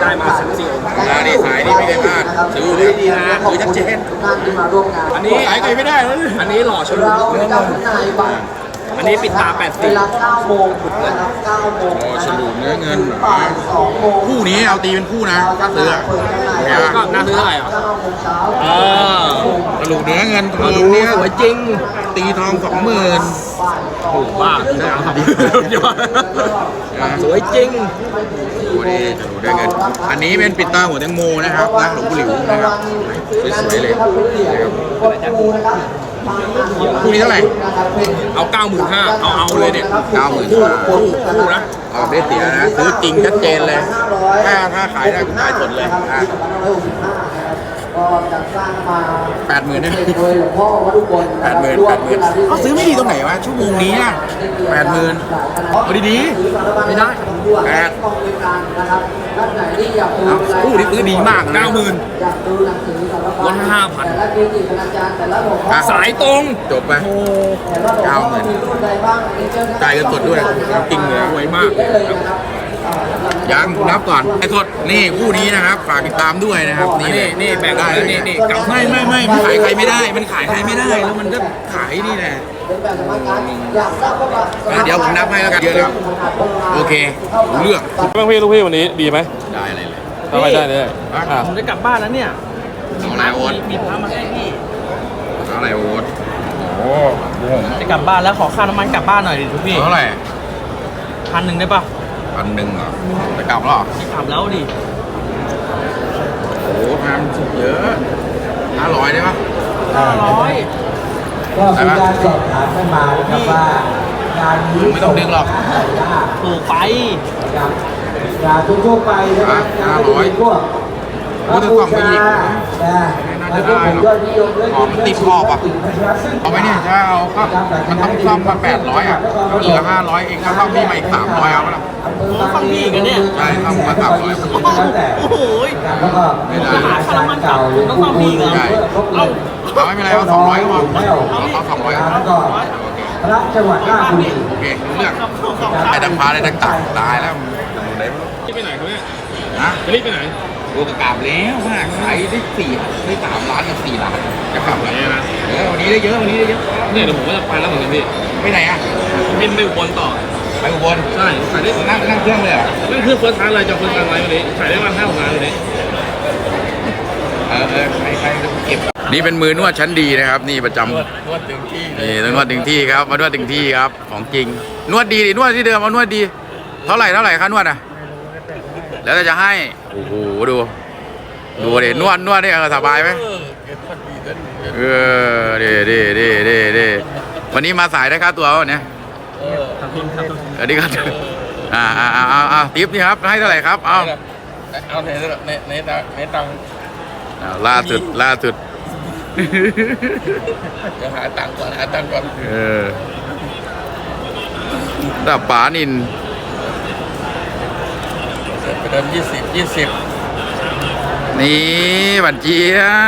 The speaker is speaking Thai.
ได้มาสิบสี่องค์อ่านี่สายนี่ไม่ได้พลาดซื้อเลยดีนะซื้อชัดเจนทุกท่านที่มาร่วมงานอันนี้ขายใครไม่ได้แล้วอันนี้หล่อฉลุเราจะจำหน่ายบัตร อันนี้ปิดตาแปดเวสี่ลา9โมงนะครับ9โมงโอ้ฉลูเนื้อเงินบ่าย2โมงคู่นี้เอาตีเป็นคู่นะถ้าซื้ออะเปิดจำหน่ายเนี่ยก็น่าซื้อเท่าไหร่อะ9โมงเช้าเออฉลูเนื้อเงินทโอ้องโหเนี่ยสวยจริง ตีทองสองหมื่นถูกบ้านะครับยอดสวยจริงโอ้นี่ฉลูเนื้อเงิน อันนี้เป็นปิดตาหัวแตงโมนะครับนะหลวงปู่หลิวนะครับสวยๆเลยนะครับ คู่นี้เท่าไหร่ เอาเก้าหมื่นห้าเอาเอาเลยเนี่ยเก้าหมื่นคู่ห้าคู่คู่นะออกได้เสียนะ ซื้อจริงชัดเจนเลย ถ้าถ้าขายได้ผมขายสดเลยอะ ก็จัดสร้างมาแปดหมื่นเนี่ยโดยหลวงพ่อวัดอุบลแปดหมื่นแปดหมื่นเขาซื้อไม่ดีตรงไหนวะชั่วโมงนี้อะแปดหมื่นเอาดีไม่ได้แปดกองบริการนะครับท่านไหนที่อยากดูเอาคู่นี้ซื้อดีมากนะเก้าหมื่นอยากดูหนังสือสารพัดลดห้าพันแต่ละเกจิคณาจารย์แต่ละหลวงพ่ออะสายตรงจบไปแต่ละหลวงพ่อเก้าหมื่นมีรุ่นใดบ้างอันนี้เชิญจ่ายเงินสดด้วยจริงเลยสวยมากได้เลยนะครับอ่าสำหรับ ยังนับก่อนไอ้สดนี่คู่นี้นะครับฝากติดตามด้วยนะครับนี่นี่แบ่งได้แล้วนี่นี่กำไม่ไม่ไม่มันขายใครไม่ได้ มันขายใครไม่ได้ แล้วมันก็ขายนี่แหละเป็นแบบสมัครการอยากทราบว่าอะเดี๋ยวผมนับให้แล้วกันเยอะแล้วโอเครู้เรื่องบ้างพี่ลูกพี่วันนี้ดีไหมได้อะไรเลยทำไมได้เลยอะผมจะกลับบ้านแล้วเนี่ยเอาอะไรโอ๊ตมีพระมาให้พี่เอาอะไรโอ๊ตโอ้โหจะกลับบ้านแล้วขอค่าน้ำมันกลับบ้านหน่อยดิทุกพี่เท่าไหร่พันหนึ่งได้ปะ พันหนึ่งเหรอจะกลับแล้วเหรอกลับแล้วดิโอ้โหทำเยอะห้าร้อยได้ปะ ห้าร้อยก็มีการสอบถามกันมานะครับว่างานนี้ไม่ต้องดึงหรอกยากถูกไป นะครับงานทั่วๆไปนะครับห้างานร้อยพวกโอ้แต่กล่องไม่หยิบนะน่า แล้วจะก็ได้ผมหรอกยอดนิยมเรื่องอ๋อมันติดขอบอะเอาไว้เนี่ยถ้าเอาก็มันต้องซ่อมมาแปดร้อยอะก็เหลือห้าร้อยเองก็ต้องมีมาอีกสามร้อยเอาละฟังพี่อีกเหรอเนี่ยใช่ต้องมาตัดร้อยแล้วแต่โอ้โหแล้วก็ไม่ได้หาค่าน้ำมันกลับผมต้องฟังพี่อีกเหรอใช่เอ้าเอาไม่เป็นไรเอาสองร้อยก็พอเอาเอาสองร้อยก็พแล้วอก็พระจังหวัดราชบุรีโอเครู้เรื่องไอ้ดังพาได้ดังตักตายแล้วรีบไปไหนครับเนี่ยนะจะรีบไปไหน กูกลับแล้วว่าขายได้สี่ได้สามล้านกับสี่ล้านจะกลับแล้วเนี่ยนะเออวันนี้ได้เยอะวันนี้ได้เยอะเนี่ยเดี๋ยวผมก็จะไปแล้วเหมือนกันพี่ไปไหนอะบินไปอุบลต่อไปอุบลใช่ขายได้นั่งนั่งเครื่องเลยเหรอนั่นคือเฟิร์สทานเลยจะเฟิร์สทานไลฟ์วันนี้ขายได้วันห้าของงานวันนี้เออเออใครใครจะเก็บนี่เป็นมือนวดชั้นดีนะครับ นี่ประจำนวดถึงที่นี่ต้องนวดถึงที่ครับมานวดถึงที่ครับของจริง นวดดีดินวดที่เดิมมานวดดี เท่าไหร่เท่าไหร่ค่านวดอะแล้วแต่จะให้โอ้โหดู ดูเดี๋นวดนวดนี่เออสบายไหมเออเดี๋เดี๋เดี๋เดี๋เดี๋วันนี้มาสายได้ค่าตัววันนี้ขอบคุณครับอันนี้ก็อ่าอ่าอ่าอ่าอ่าทิปนี่ครับให้เท่าไหร่ครับเอาเอาในในในในตังค์อ่าล่าสุดล่าสุดเดี๋ยวหาตังค์ก่อนหาตังค์ก่อนเออแต่ป๋านินไป เดินยี่สิบยี่สิบนี่บัญชีอะ